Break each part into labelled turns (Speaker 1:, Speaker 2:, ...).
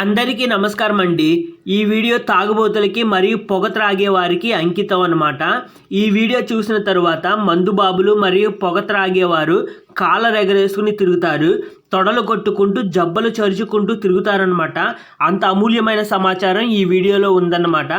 Speaker 1: అందరికీ నమస్కారం అండి ఈ వీడియో తాగుబోతులకి మరియు పొగ త్రాగే వారికి అంకితం అనమాట ఈ వీడియో చూసిన తర్వాత మందుబాబులు మరియు పొగ త్రాగేవారు కాళ్ళ ఎగరేసుకుని తిరుగుతారు. తొడలు కొట్టుకుంటూ జబ్బలు చరుచుకుంటూ తిరుగుతారనమాట అంత అమూల్యమైన సమాచారం ఈ వీడియోలో ఉందన్నమాట.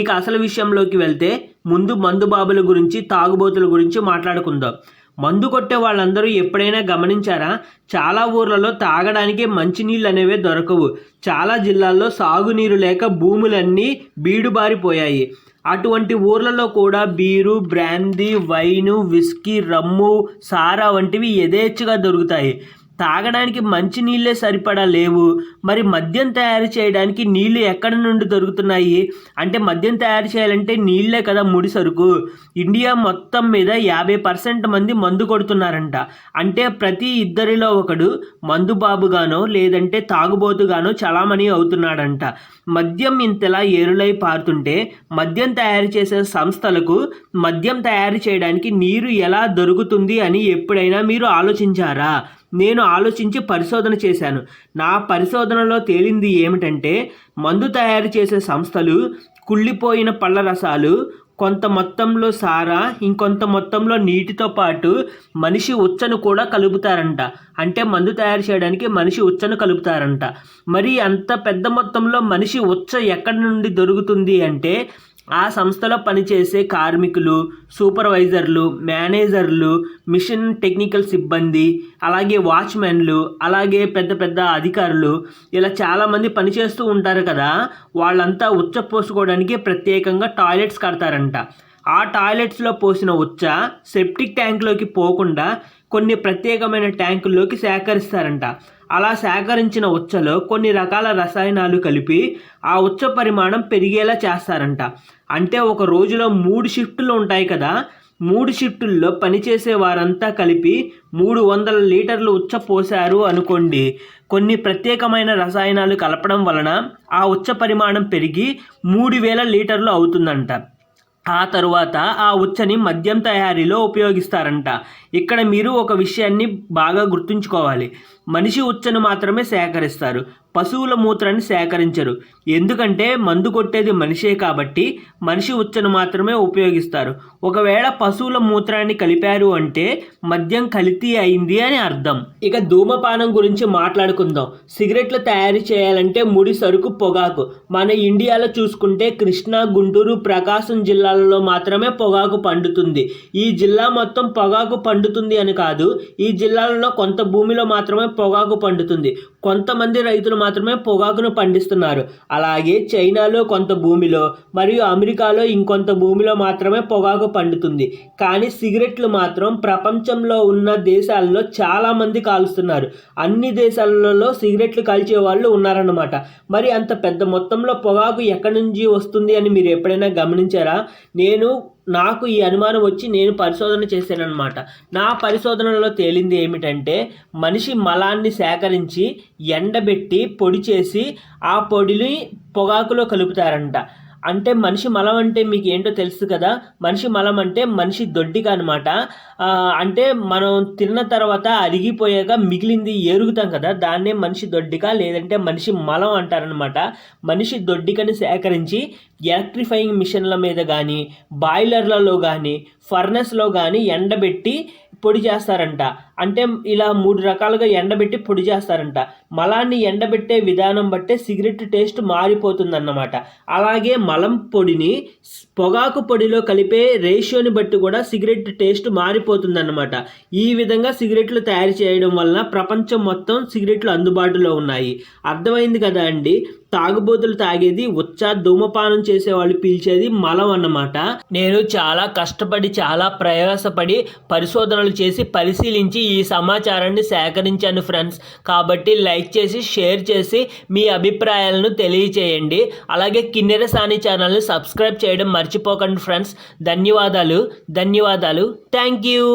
Speaker 1: ఇక అసలు విషయంలోకి వెళ్తే ముందు మందుబాబుల గురించి తాగుబోతుల గురించి మాట్లాడుకుందాం. మందు కొట్టే వాళ్ళందరూ ఎప్పుడైనా గమనించారా? చాలా ఊర్లలో తాగడానికి మంచినీళ్ళు అనేవి దొరకవు. చాలా జిల్లాల్లో సాగునీరు లేక భూములన్నీ బీడుబారిపోయాయి. అటువంటి ఊర్లలో కూడా beer brandy wine whisky rum సారా వంటివి యథేచ్ఛగా దొరుకుతాయి. తాగడానికి మంచి నీళ్ళే సరిపడా లేవు. మరి మద్యం తయారు చేయడానికి నీళ్ళు ఎక్కడి నుండి దొరుకుతున్నాయి? అంటే మద్యం తయారు చేయాలంటే నీళ్ళే కదా ముడి సరుకు. ఇండియా మొత్తం మీద యాభై పర్సెంట్ మంది మందు కొడుతున్నారంట. అంటే ప్రతి ఇద్దరిలో ఒకడు మందు బాబుగానో లేదంటే తాగుబోతుగానో చలామణి అవుతున్నాడంట. మద్యం ఇంతలా ఏరులై పారుతుంటే మద్యం తయారు చేసే సంస్థలకు మద్యం తయారు చేయడానికి నీరు ఎలా దొరుకుతుంది అని ఎప్పుడైనా మీరు ఆలోచించారా? నేను ఆలోచించి పరిశోధన చేశాను. నా పరిశోధనలో తేలింది ఏమిటంటే మందు తయారు చేసే సంస్థలు కుళ్ళిపోయిన పళ్ళ రసాలు కొంత మొత్తంలో సారా ఇంకొంత మొత్తంలో నీటితో పాటు మనిషి ఉచ్చను కూడా కలుపుతారంట. అంటే మందు తయారు చేయడానికి మనిషి ఉచ్చను కలుపుతారంట. మరి అంత పెద్ద మొత్తంలో మనిషి ఉచ్చ ఎక్కడి నుండి దొరుకుతుంది అంటే ఆ సంస్థలో పనిచేసే కార్మికులు సూపర్వైజర్లు మేనేజర్లు మిషన్ టెక్నికల్ సిబ్బంది అలాగే వాచ్మెన్లు అలాగే పెద్ద పెద్ద అధికారులు ఇలా చాలామంది పనిచేస్తూ ఉంటారు కదా. వాళ్ళంతా ఉచ్చ పోసుకోవడానికి ప్రత్యేకంగా టాయిలెట్స్ కడతారంట. ఆ టాయిలెట్స్లో పోసిన ఉచ్చ సెప్టిక్ ట్యాంక్లోకి పోకుండా కొన్ని ప్రత్యేకమైన ట్యాంకుల్లోకి సేకరిస్తారంట. అలా సేకరించిన ఉచ్చలో కొన్ని రకాల రసాయనాలు కలిపి ఆ ఉచ్చ పరిమాణం పెరిగేలా చేస్తారంట. అంటే ఒక రోజులో మూడు షిఫ్టులు ఉంటాయి కదా మూడు షిఫ్టుల్లో పనిచేసే వారంతా కలిపి మూడు వందల లీటర్లు ఉచ్చ పోశారు అనుకోండి. కొన్ని ప్రత్యేకమైన రసాయనాలు కలపడం వలన ఆ ఉచ్చ పరిమాణం పెరిగి మూడు వేల లీటర్లు అవుతుందంట. ఆ తరువాత ఆ ఉచ్చని మద్యం తయారీలో ఉపయోగిస్తారంట. ఇక్కడ మీరు ఒక విషయాన్ని బాగా గుర్తుంచుకోవాలి. మనిషి ఉచ్చను మాత్రమే సేకరిస్తారు. పశువుల మూత్రాన్ని సేకరించరు. ఎందుకంటే మందు కొట్టేది మనిషే కాబట్టి మనిషి ఉచ్చను మాత్రమే ఉపయోగిస్తారు. ఒకవేళ పశువుల మూత్రాన్ని కలిపారు అంటే మద్యం కలితీ అయింది అని అర్థం. ఇక ధూమపానం గురించి మాట్లాడుకుందాం. సిగరెట్లు తయారు చేయాలంటే ముడి సరుకు పొగాకు. మన ఇండియాలో చూసుకుంటే కృష్ణా గుంటూరు ప్రకాశం జిల్లాలలో మాత్రమే పొగాకు పండుతుంది. ఈ జిల్లా మొత్తం పొగాకు పండుతుంది అని కాదు ఈ జిల్లాలలో కొంత భూమిలో మాత్రమే పొగాకు పండుతుంది. కొంతమంది రైతులు మాత్రమే పొగాకును పండిస్తున్నారు. అలాగే చైనాలో కొంత భూమిలో మరియు అమెరికాలో ఇంకొంత భూమిలో మాత్రమే పొగాకు పండుతుంది. కానీ సిగరెట్లు మాత్రం ప్రపంచంలో ఉన్న దేశాల్లో చాలామంది కాలుస్తున్నారు. అన్ని దేశాలలో సిగరెట్లు కాల్చే వాళ్ళు ఉన్నారన్నమాట. మరి అంత పెద్ద మొత్తంలో పొగాకు ఎక్కడి నుంచి వస్తుంది అని మీరు ఎప్పుడైనా గమనించారా? నేను నాకు ఈ అనుమానం వచ్చి నేను పరిశోధన చేశానన్నమాట. నా పరిశోధనలో తేలింది ఏమిటంటే మనిషి మలాన్ని సేకరించి ఎండబెట్టి పొడి చేసి ఆ పొడిని పొగాకులో కలుపుతారంట. అంటే మనిషి మలం అంటే మీకు ఏంటో తెలుసు కదా. మనిషి మలం అంటే మనిషి దొడ్డిక అనమాట అంటే మనం తిన్న తర్వాత అరిగిపోయాక మిగిలింది ఎరుగుతాం కదా. దాన్నే మనిషి దొడ్డిగా లేదంటే మనిషి మలం అంటారనమాట మనిషి దొడ్డికని సేకరించి ఎలక్ట్రిఫైయింగ్ మిషన్ల మీద కానీ బాయిలర్లలో కానీ ఫర్నెస్లో కానీ ఎండబెట్టి పొడి చేస్తారంట. అంటే ఇలా మూడు రకాలుగా ఎండబెట్టి పొడి చేస్తారంట. మలాన్ని ఎండబెట్టే విధానం బట్టే సిగరెట్ టేస్ట్ మారిపోతుందన్నమాట. అలాగే మలం పొడిని పొగాకు పొడిలో కలిపే రేషియోని బట్టి కూడా సిగరెట్ టేస్ట్ మారిపోతుందన్నమాట. ఈ విధంగా సిగరెట్లు తయారు చేయడం వలన ప్రపంచం మొత్తం సిగరెట్లు అందుబాటులో ఉన్నాయి. అర్థమైంది కదా అండి? తాగుబోతులు తాగేది ఉచ్చ ధూమపానం చేసే వాళ్ళు పీల్చేది మలం అన్నమాట. నేను చాలా కష్టపడి చాలా ప్రయాసపడి పరిశోధనలు చేసి పరిశీలించి ఈ సమాచారాన్ని సేకరించాను ఫ్రెండ్స్. కాబట్టి లైక్ చేసి షేర్ చేసి మీ అభిప్రాయాలను తెలియచేయండి. అలాగే కిన్నెర సాని ఛానల్ని సబ్స్క్రైబ్ చేయడం మర్చిపోకండి ఫ్రెండ్స్. ధన్యవాదాలు ధన్యవాదాలు. Thank you.